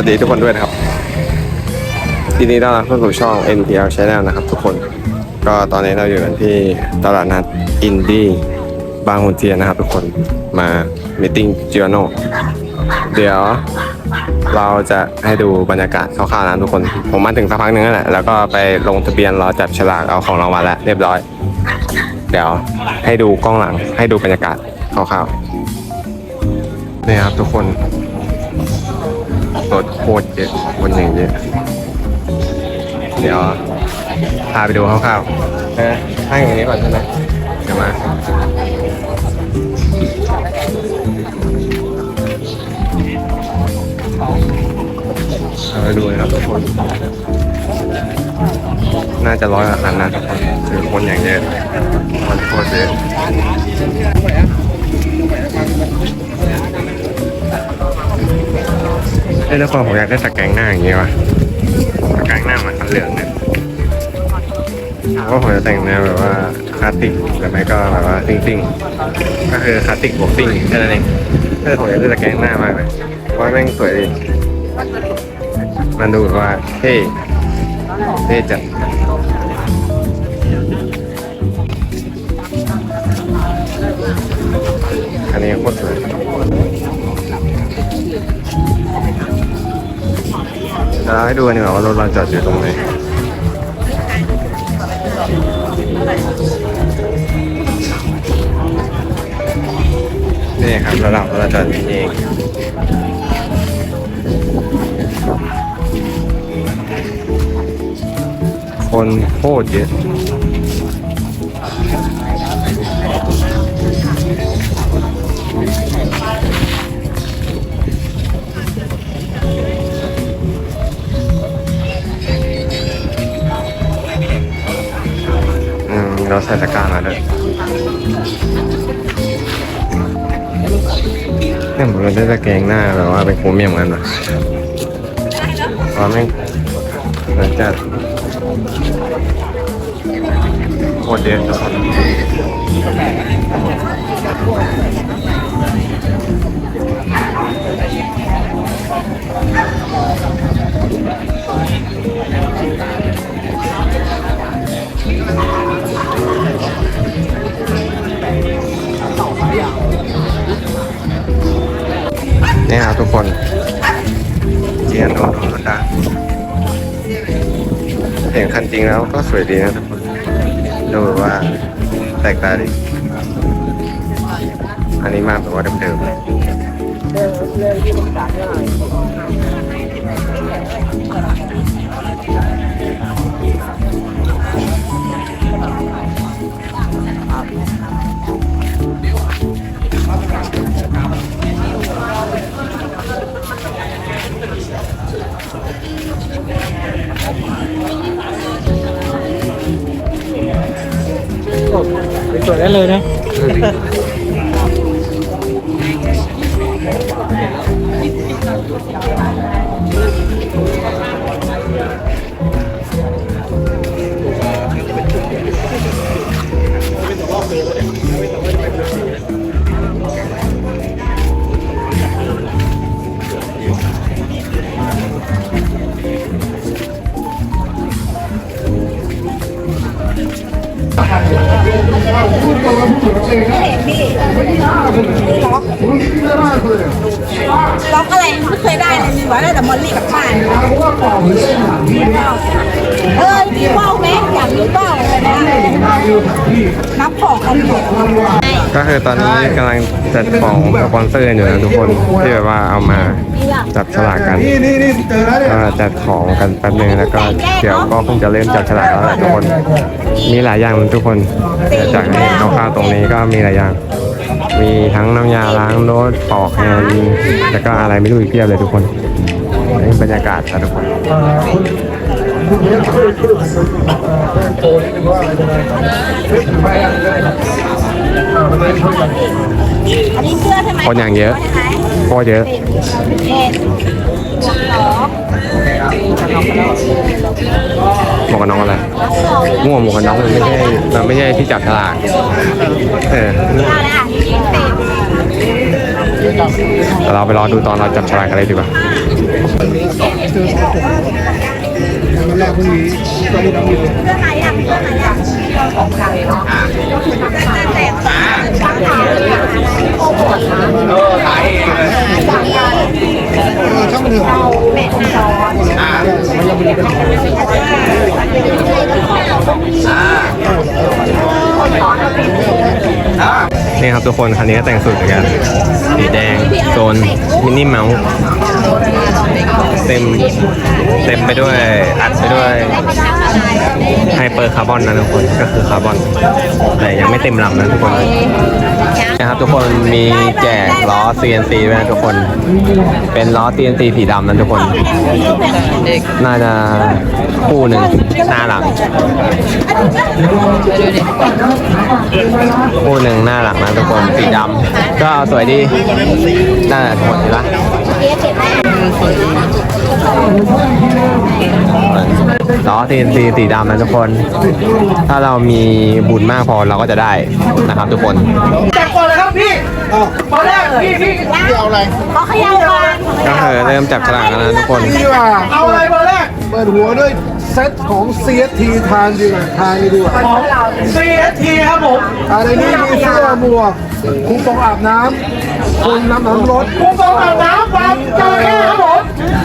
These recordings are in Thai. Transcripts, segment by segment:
วัสดีทุกคนด้วยนะครับยินดีต้อนรับเข้าสู่ช่อง NPL Channel นะครับ ทุกคนก็ตอนนี้เราอยู่กันที่ตลาดนัดอินดี้บางขุนเทียนนะครับ ทุกคนมามิ팅จิโอโนเดี๋ยวเราจะให้ดูบรรยากาศคร่าวๆนะทุกคน ผมมาถึงสักพักหนึงแล้วแหละแล้วก็ไปลงทะเบียนรอจับฉลากเอาของรางวัลแล้วเรียบร้อย เดี๋ยวให้ดูกล้องหลังให้ดูบรรยากาศคร่าวๆนี่ครับทุกคน รถโคตรเยอะคนอย่างเยอะ เดี๋ยวพาไปดูคร่าวๆนะให้อย่างนี้ก่อนใช่ไหมเดี๋ยวมาเอาไปดูนะครับทุกคน น่าจะร้อยกว่าคันนะทุกคนคือคนอย่างเยอะคนโคตรเยอะ เอ้ยแล้วคนผมอยากได้สแกงหน้าอย่างเงี้ยวะสแกงหน้าเหมือนคันเหลืองเนี่ยเพราะผมจะแต่งแนวแบบว่าคลาสสิกหรือไม่ก็แบบว่าซิ่งซิ่งก็คือคลาสสิกบวกซิ่งแค่นั้นเองเออผมอยากได้สแกงหน้ามากเลยเพราะว่าแม่งสวยดีมันดูแบบว่าเท่เท่จัดอันนี้โคตรสวย จะให้ดูกันดีกว่าว่ารถเราจอดอยู่ตรงไหนนี่ครับระดับเราจอดอยู่นี่เองคนโคตรเยอะ เราใส่ตะกร้ามาด้วยเนี่ยผมเราได้ตะแกรงหน้าแบบว่าเป็นโครเมียมกันนะเพราะแม่งหมือนจัดโคตรเยอะทุกคน เห็นคันจริงแล้วก็สวยดีนะทุกคนดูแบบว่าแตกต่างดีอันนี้มากแต่ว่าเดิมๆ ว้ได้แต่มอลลี่กับบ้านเออมีเป้าไหมอยากมีเป้าเลยนะนับของกันอยู่ก็คือตอนนี้กำลังจัดของสปอนเซอร์อยู่นะทุกคนที่แบบว่าเอามาจับฉลากกันก็จัดของกันแป๊บนึงแล้วก็เดี๋ยวก็คงจะเริ่มจับฉลากแล้วแหละทุกคน มีหลายอย่างทุกคนจากนี้คร่าวๆตรงนี้ก็มีหลายอย่าง มีทั้งน้ำยาล้างรถปอกแฮนด์แล้วก็อะไรไม่รู้อีกเพียบเลยทุกคนนี่บรรยากาศนะทุกคนอันนี้เสื้อใช่ไหมคนอย่างเยอะโคตรเยอะเอ็ดหมวกสองหมวกกันน็อกอะไรมั่วหมวกกันน็อกมันไม่ใช่มันไม่ใช่ที่จับฉลากเออแต่ เราไปรอดูตอนเราจับฉลากกันเลยดีกว่า นี่ครับทุกคนคันนี้ก็แต่งสุดเหมือนกันสีแดงโซนมินิเมาส์เต็มเต็มไปด้วยอัดไปด้วย ไฮเปอร์คาร์บอนนะทุกคนก็คือคาร์บอน แต่ยังไม่เต็มลำนะทุกคนนะครับทุกคนมีแจกล้อ CNC ด้วยนะทุกคน เป็นล้อ CNC สีดำนะทุกคน น่าจะคู่หนึ่งหน้าหลังคู่หนึ่งหน้าหลังนะทุกคนสีดำก็สวยดีน่าจะทุกคนเห็นปะ ล้อ CNC สีดำนะทุกคน ถ้าเรามีบุญมากพอเราก็จะได้นะครับทุกคนจับก่อนเลยครับพี่ตอนแรกพี่พี่ขอขยับก่อนก็คือเริ่มจับฉลากกันแล้วนะทุกคนดีกว่าเอาอะไรเบอร์แรกเปิดหัวด้วยเซตของ CST ทานดีกว่าทานดีกว่าของ CST ครับผมอะไรนี่มีเสื้อหมวกคูปองอาบน้ำ คนน้ำน้ำรถคุ้มฟองอาบน้ำฟังเจอแค่ครับผม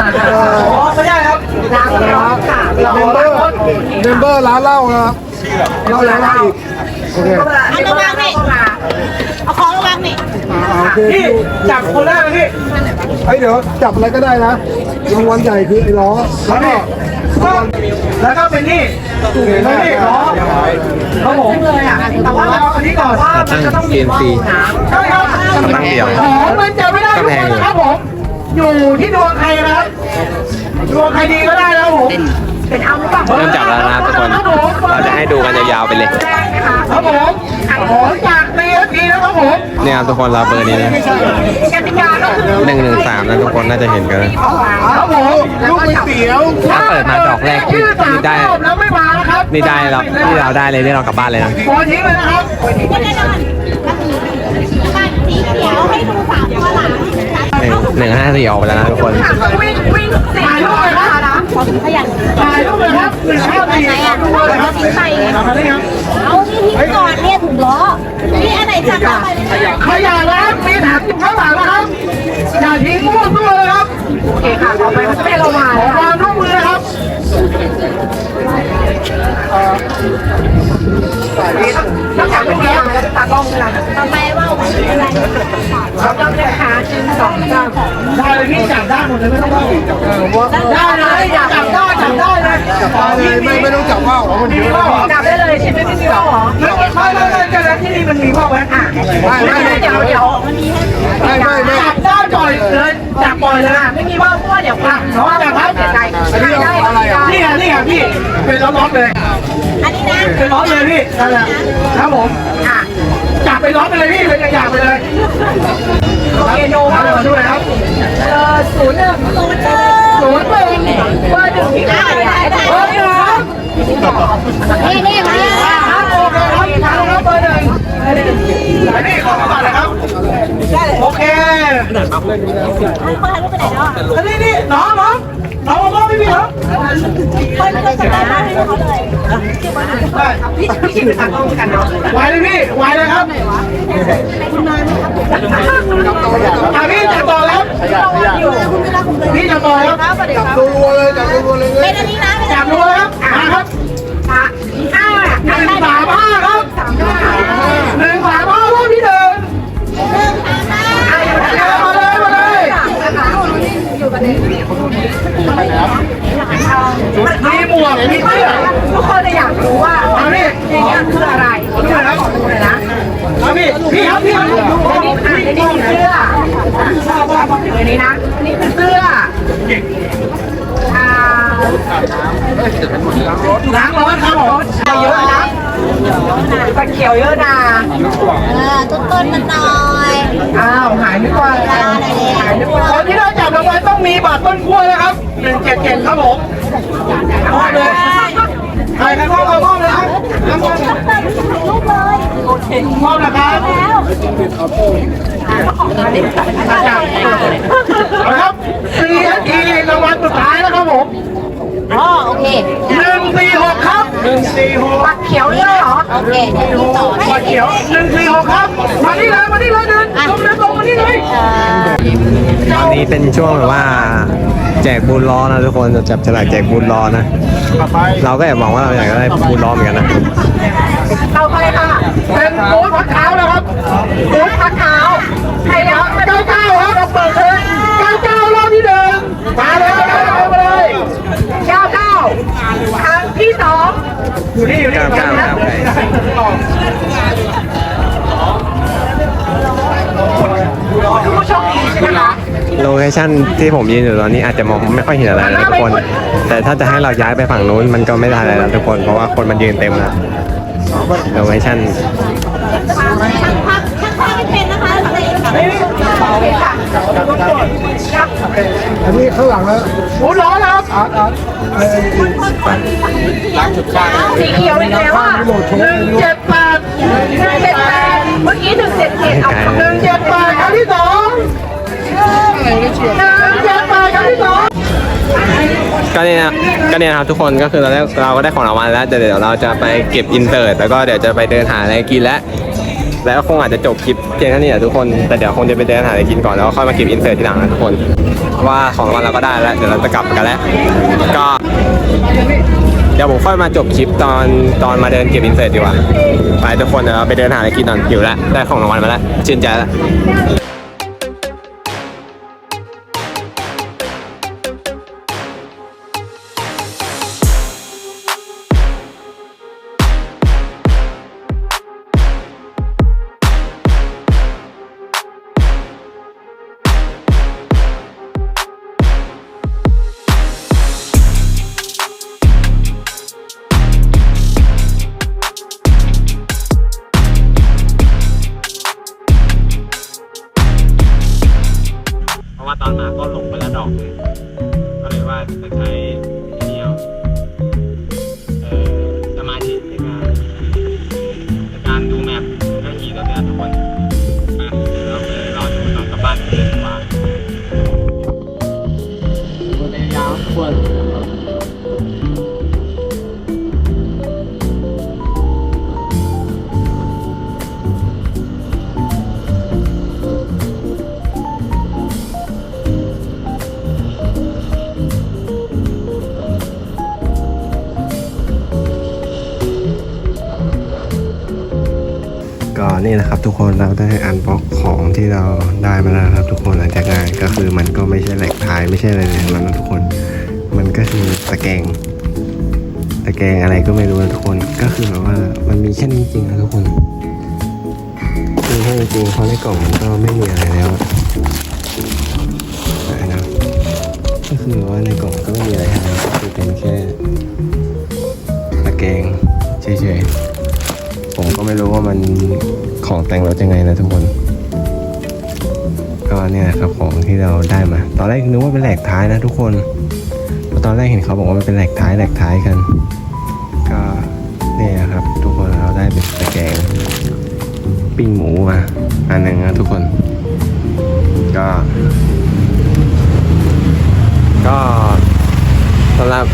อ๋อไม่ได้ครับเมมเบอร์เมมเบอร์ร้านเหล้านะครับเหล้าแล้วเหล้าอีกโอเคเอาระวังนี่เอาของระวังนี่อ่าโอเคพี่จับคนแรกเลยพี่ไอ้ยเดี๋ยวจับอะไรก็ได้นะรางวัลใหญ่คือไอ้ล้อแล้วก็ก็แล้วก็เป็นนี่แล้วนี่ล้อครับผมแต่ว่าเราอันนี้ก่อนตั้ง CNC ใช่ครับ ตั้งเดียวของมันจะไม่ได้ทุกคนนะครับผม อยู่ที่ดวงใครนะครับดวงใครดีก็ได้นะครับผมเริ่มจับแล้วนะทุกคน เราจะให้ดูกันยาวๆไปเลย ครับผมของจากเตียทีนะครับผม เนี่ยครับทุกคนเราเบอร์นี้นะหนึ่งหนึ่งสามนะทุกคนน่าจะเห็นกันครับผมลูกก๋วยเตี๋ยวถ้าเปิดมาดอกแรกที่ที่ได้แล้วไม่มานะครับนี่ได้เราที่เราได้เลยที่เรากลับบ้านเลยนะขอทิ้งเลยนะครับก็แน่นอนบ้านสีเขียวให้ดูสามตัวหลังหนึ่งหนึ่งห้าสี่ออกไปแล้วนะทุกคนวิ่งวิ่งถ่ายรูปเลยครับขอถึงขยันถ่ายรูปเลยครับหนึ่งห้าสี่ดูเลยครับทิ้งไปทำอะไรครับเอานี่ทิ้งก่อนเนี่ยถุงล้อ นี่อันไหนจับเข้าไปเลยนะขยะนะครับมีถังอยู่ข้างหลังนะครับอย่าทิ้งมั่วตัวเลยครับโอเคค่ะต่อไปมันจะไม่เรามาขอความร่วมมือนะครับต้องจับเป็นเดียวตากล้องเวลาต่อไปว่า ต้องเลือกหาชิ้นสองสามได้เลยพี่จับได้หมดเลยไม่ต้องว่าได้เลยจับได้จับได้เลยจับได้เลยไม่ไม่ต้องจับว่าวหรอกมันเยอะจับได้เลยใช่ไหมไม่มีว่าหรอไม่ไม่ไม่ไม่จะที่นี่มันมีว่าไหมอะไม่ไม่เดี๋ยวเดี๋ยวไม่ไม่ไม่จับได้ปล่อยเลยจับปล่อยเลยไม่มีว่าวเพราะว่าเดี๋ยวพังเนาะจับครับอันนี้เอาอะไรอะนี่ไงนี่ไงพี่เป็นล้อๆเลยอันนี้นะเป็นล้อตเลยพี่นั่นแหละครับผมอะ จับไปล้อไปเลยพี่เป็นอยางไปเลยโอเคโนมาเลยด้วยครับเออศูนย์หนึ่งศูนย์เจอศูนย์หนึ่งเบอร์หนึ่งที่ได้เบอร์หนึ่งครับนี่นี่มาครับโอเคครับทางครับเบอร์หนึ่งอันนี้ขอมาก่อนเลยครับโอเคท่านคนถ่ายรูปไปไหนแล้วอะอันนี้นี่น้องน้อง น้องน้องไม่มีเหรอคนก็จะได้มาให้เขาเลยได้พี่พี่คิดเป็นทางกล้องกันเนาะไวเลยพี่ไวเลยครับอะพี่จับต่อแล้วพี่จับต่อแล้วรัวๆเลยจับตัวเลยเป็นอันนี้นะ ทุกคนเลยอยากรู้ว่าอาพี่อย่างเงี้คืออะไรดูเลยครับดูเลยนะเอาพี่พี่ครับพี่ครับอันนี้ค่ะอันนี้คือเสื้อชอบว่าบอกถึงอันนี้นะอันนี้คือเสื้ออ่าล้างร้อนครับผมเยอะนะตะเขียวเยอะนะเออต้นต้นมันหน่อยอ้าวหายนึกว่าหายนึกว่าคนที่เราจับรางวัลต้องมีบัตรต้นขั้วแล้วครับหนึ่งเจ็ดเจ็ดครับผมอบเลยใครใครมอบเอามอบเลยครับมอบเลย รูปเลย มอบนะครับแล้วเอาครับสี่นาทีรางวัลสุดท้ายแล้วครับผมอ๋อโอเคหนึ่งสี่หกครับหนึ่งสี่หกบัตรเขียวเลยเหรอ โอเคเดี๋ยวนี้ต่อบัตรเขียวหนึ่งสี่หกครับมาที่เลยมาที่เลยเดินตรงเดินตรงมาที่เลยตอนนี้เป็นช่วงแบบว่า แจกบูนล้อนะทุกคนจะจับฉลากแจกบูนล้อนะ เราก็แอบหวังว่าเราอยากได้บูนล้อเหมือนกันนะ เราไปค่ะเป็น โค้ดพักเท้าแล้วครับบูธพักเท้าใครแล้วมาเก้าเก้าครับเราเปิดเลยเก้าเก้ารอบที่หนึ่งมาเลยมาเลยมาเลยเก้าเก้าครั้งที่สองอยู่นี่อยู่นี่เก้าเก้าเก้าผู้โชคดีใช่ไหมคะโลเคชั่นที่ผมยืนอยู่ตอนนี้อาจจะมองไม่ค่อยเห็นอะไรนะทุกคน แต่ถ้าจะให้เราย้ายไปฝั่งนู้นมันก็ไม่ได้แล้วนะทุกคน เพราะว่าคนมันยืนเต็มแล้วโลเคชั่น ช่างภาพช่างภาพไม่เป็นนะคะแต่เองค่ะอันนี้ข้างหลังแล้วหมุนล้อแล้วครับอาร์ตอาร์ตไอ้สีเขียวอีกแล้วอะหนึ่งเจ็ดแปดหนึ่งเจ็ดแปดเมื่อกี้หนึ่งเจ็ดเจ็ดเอาหนึ่งเจ็ดแปดครั้งที่สองหนึ่งเจ็ดแปดครั้งที่สองก็เนี่ยก็เนี่ยครับทุกคนก็คือเราได้เราก็ได้ของรางวัลแล้วเดี๋ยวเราจะไปเก็บอินเตอร์แล้วก็เดี๋ยวจะไปเดินหาอะไรกินแล้ว แล้วคงอาจจะจบคลิปเพียงเท่านี้แหละทุกคน แต่เดี๋ยวคงจะไปเดินหาอะไรกินก่อนแล้วค่อยมาเก็บอินเสิร์ตทีหลังนะทุกคน ว่าของรางวัลเราก็ได้แล้ว เดี๋ยวเราจะกลับกันแล้ว ก็เดี๋ยวผมค่อยมาจบคลิปตอนตอนมาเดินเก็บอินเสิร์ตดีกว่า ไปทุกคนเดี๋ยวเราไปเดินหาอะไรกินตอนหิวแล้วได้ของรางวัลมาแล้วชื่นใจแล้ว อนมาก็ลงไปแล้วดอกนึ่งก็เลยว่าจะใช้ ทุกคนเราได้อันบ็อกของที่เราได้มาแล้วครับทุกคนหลังจากงานก็คือมันก็ไม่ใช่แหลกทายไม่ใช่อะไรเลยทั้งนั้นนะทุกคน มันก็คือตะแกรงตะแกรงอะไรก็ไม่รู้นะทุกคนก็คือแบบว่ามันมีแค่นี้จริงนะทุกคนมีแค่นี้จริงเพราะในกล่องมันก็ไม่มีอะไรแล้วนะก็คือว่าในกล่องก็ไม่มีอะไรให้แล้วก็คือเป็นแค่ตะแกรงเฉยๆ ผมก็ไม่รู้ว่ามันของแต่งรถยังไงนะทุกคน ก็เนี่ยครับของที่เราได้มา ตอนแรกนึกว่าเป็นแหลกท้ายนะทุกคนตอนแรกเห็นเขาบอกว่ามันเป็นแหลกท้ายแหลกท้ายกัน ก็เนี่ยครับ ทุกคนเราได้เป็นตะแกรงปิ้งหมูมาอันหนึ่งนะทุกคน ก็ ก็สำหรับ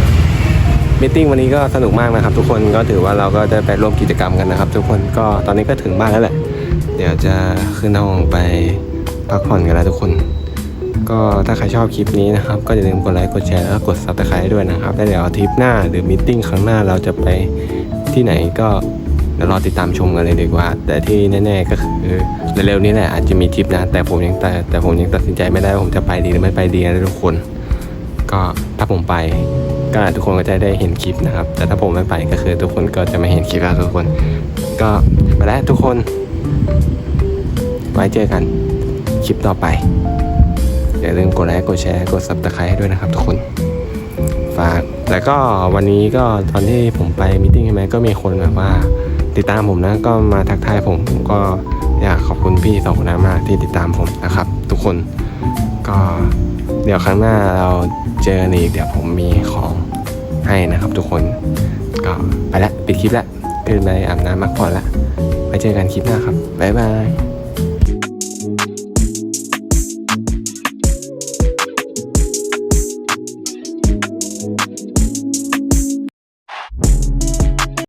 มิทติ้งวันนี้ก็สนุกมากนะครับ ทุกคนก็ถือว่าเราก็ได้ไปร่วมกิจกรรมกันนะครับ ทุกคนก็ตอนนี้ก็ถึงบ้านแล้วแหละ เดี๋ยวจะขึ้นห้องไปพักผ่อนกันแล้วทุกคน ก็ถ้าใครชอบคลิปนี้นะครับ ก็อย่าลืมกดไลค์กดแชร์แล้วก็กดซับสไครต์ด้วยนะครับแล้วเดี๋ยวอาทิตย์หน้าหรือมิทติ้งครั้งหน้าเราจะไปที่ไหนก็เดี๋ยวรอติดตามชมกันเลยดีกว่า แต่ที่แน่ ๆ ก็คือเร็วๆนี้แหละอาจจะมีทริปนะ แต่ผมยังแต่แต่ผมยังตัดสินใจไม่ได้ว่าผมจะไปดีหรือไม่ไปดีนะทุกคน ก็ถ้าผมไป ก็ทุกคนก็จะได้เห็นคลิปนะครับ แต่ถ้าผมไม่ไปก็คือทุกคนก็จะไม่เห็นคลิปแล้วทุกคน ก็ไปแล้วทุกคน ไว้เจอกันคลิปต่อไป อย่าลืมกดไลค์กดแชร์กด subscribe ให้ด้วยนะครับ ทุกคนฝากแล้วก็วันนี้ก็ตอนที่ผมไปมิ팅ใช่ไหมก็มีคนแบบว่า ติดตามผมนะก็มาทักทายผมผมก็อยากขอบคุณพี่สองคนนั้นมากที่ติดตามผมนะครับ ทุกคนก็เดี๋ยวครั้งหน้าเราเจอกันอีกเดี๋ยวผมมีของ ให้นะครับทุกคนก็ไปละปิดคลิปละขึ้นไปอาบน้ำพักผ่อนละไว้เจอกันคลิปหน้าครับบ๊ายบาย